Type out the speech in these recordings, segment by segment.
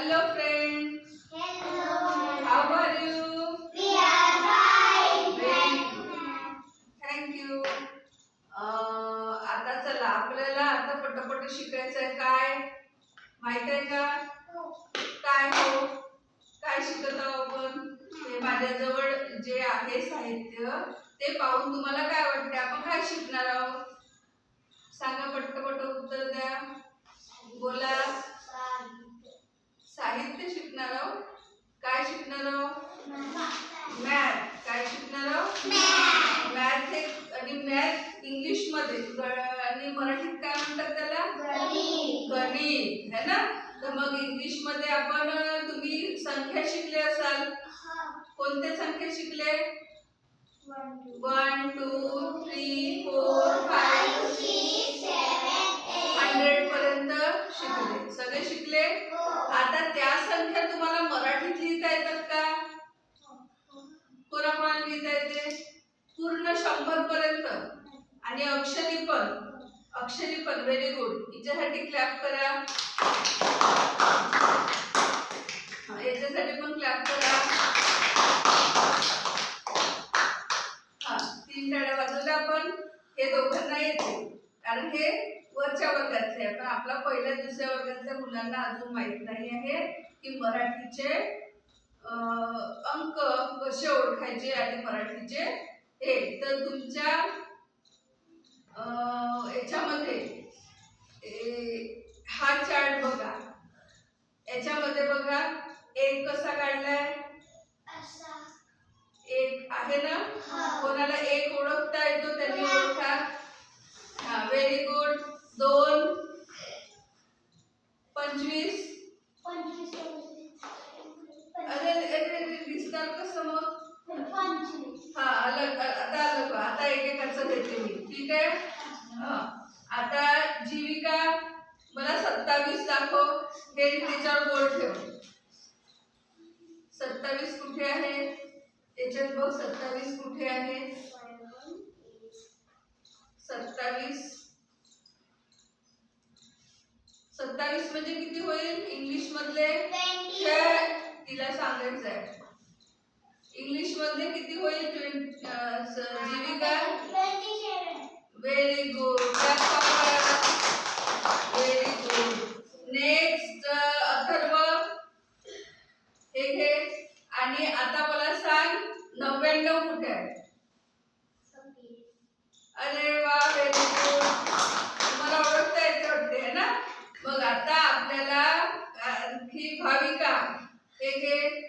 Hello friends, Hello. how are you? We are fine. Very good. Thank you. अं, आता चला आपल्याला आता पटापट शिकायचं आहे काय माहीत आहे का काय हो काय शिकत आहोत आपण ते माझ्याजवळ जे आहे साहित्य ते पाहून तुम्हाला काय वाटते आपण काय शिकणार आहोत सांगा पटपट उत्तर द्या बोला शिकणार आहोत काय शिकणार आहोत मॅथ. काय शिकणार आहोत मॅथ. हे आणि मॅथ इंग्लिशमध्ये ग- आणि मराठीत काय म्हणतात त्याला? गणित. है ना? तर मग इंग्लिशमध्ये आपण तुम्ही संख्या शिकले असाल. कोणत्या संख्या शिकले? One two. Three four five hundred पर्यंत शिकले. सगळे शिकले? संख्या तुम्हाला मराठीत लिहिता येतात का? कोणा लिहिता येते. पूर्ण शंभर पर्यंत आणि अक्षरी पण. अक्षरी पण. व्हेरी गुड हिच्यासाठी क्लॅप करा हा, याच्यासाठी पण क्लॅप करा हा तीन टाळ्या वाजवल्या आपण हे दोघांना येते कारण हे वरच्या वर्गातले आहे पण आपला पहिल्या दुसऱ्या वर्गातल्या मुलांना अजून माहीत नाही आहे की मराठीचे अंक कसे ओळखायचे आणि मराठीचे हे. तर तुमच्या याच्यामध्ये हा चार्ट बघा. याच्यामध्ये बघा एक कसा काढलाय? एक आहे ना? कोणाला एक ओळखता येतो त्यांनी ओळखा. हा व्हेरी गुड दोन. पंचवीस? अरे अरे दिसणार कसं मग? हा अलग आता अलग आता एकेकाचं घेते मी ठीक आहे? हा. आता जीविका मला सत्तावीस दाखव हे त्याच्यावर बोर्ड ठेव. सत्तावीस कुठे आहे? त्याच्यात बघ सत्तावीस कुठे आहे? सत्तावीस सत्तावीस म्हणजे किती होईल? इंग्लिश मधले हे तिला सांगायचं आहे इंग्लिश मधले किती होईल Jivika? Very good very good next Atharva हे घे आणि आता मला सांग नव्याण्णव कुठे आहे अरे वा व्हेरी गुड तुम्हाला ओळखता येते वाटते है ना मग आता आपल्याला आणखी भाविका म्हणजे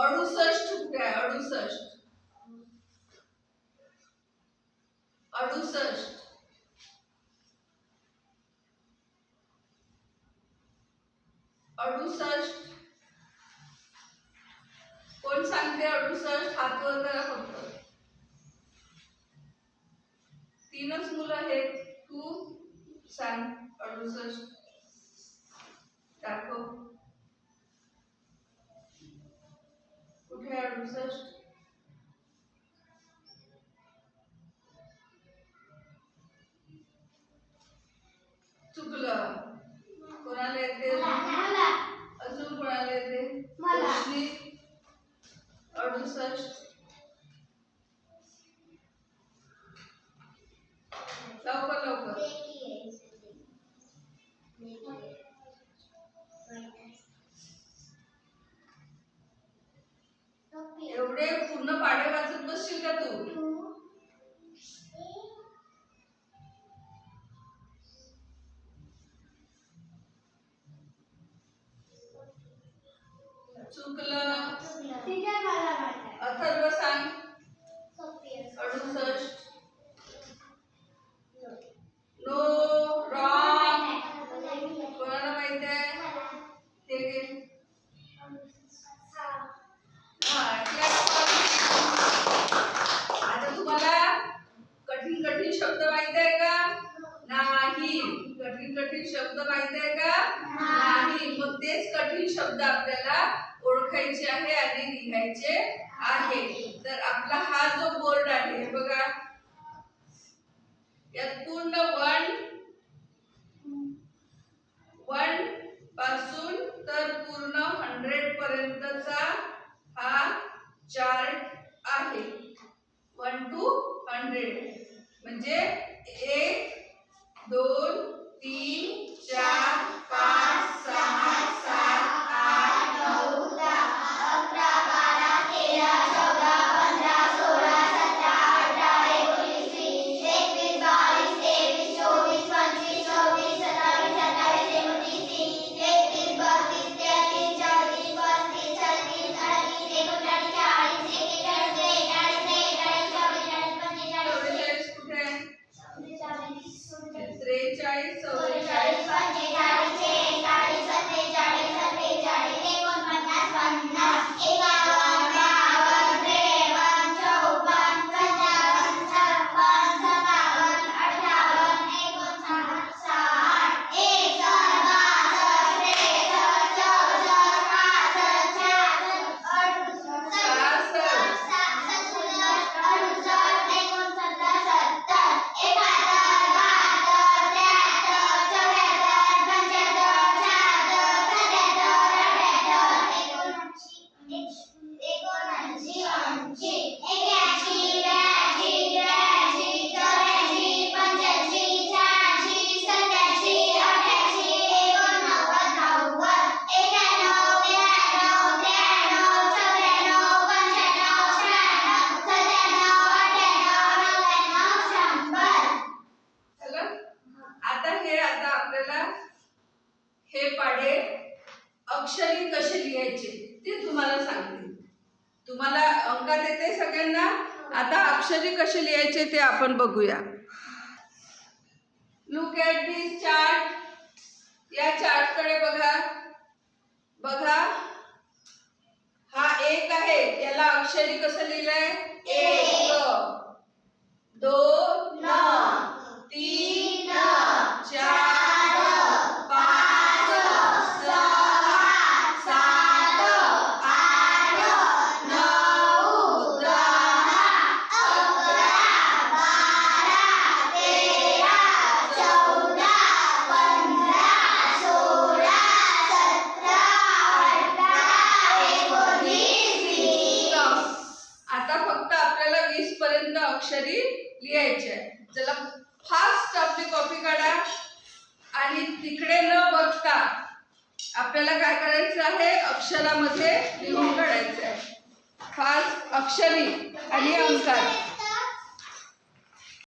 अडुसष्ट कुठे आहे? अडुसष्ट. अडुसष्ट. अडुसष्ट. कोण सांगते अडुसष्ट? हात वर करा फक्त. तीनच मुलं आहेत. तू सांग अडुसष्ट. दाखव. pudermos चुकलं. अथर्व सांग. अडुसष्ट. नो. रॉंग. कोणाला माहीत आहे? ते. आता तुम्हाला कठीण कठीण शब्द माहीत आहे का? नाही. कठीण कठीण शब्द माहीत आहे का? नाही. मग तेच कठीण शब्द आपल्याला ओळखायचे आहे आणि लिहायचे आहे. तर आपला हा जो बोर्ड आहे बघा. यात पूर्ण वन वनपासून तर पूर्ण हंड्रेड पर्यंतचा हा चार्ट आहे. वन टू हंड्रेड म्हणजे एक दोन त्रेचाळीस चौवेचाळीस पंचेचाळीस कसे लिहायचे ते तुम्हाला सांगते तुम्हाला अंकात येते सगळ्यांना. आता अक्षरी कसे लिहायचे ते आपण बघूया. लुक ॲट दिस चार्ट या चार्टकडे बघा. बघा. हा एक आहे. याला अक्षरी कसं लिहिलंय? आपल्याला काय करायचं आहे? अक्षरामध्ये लिहून काढायचं आहे. फास्ट अक्षरी आणि अंकार.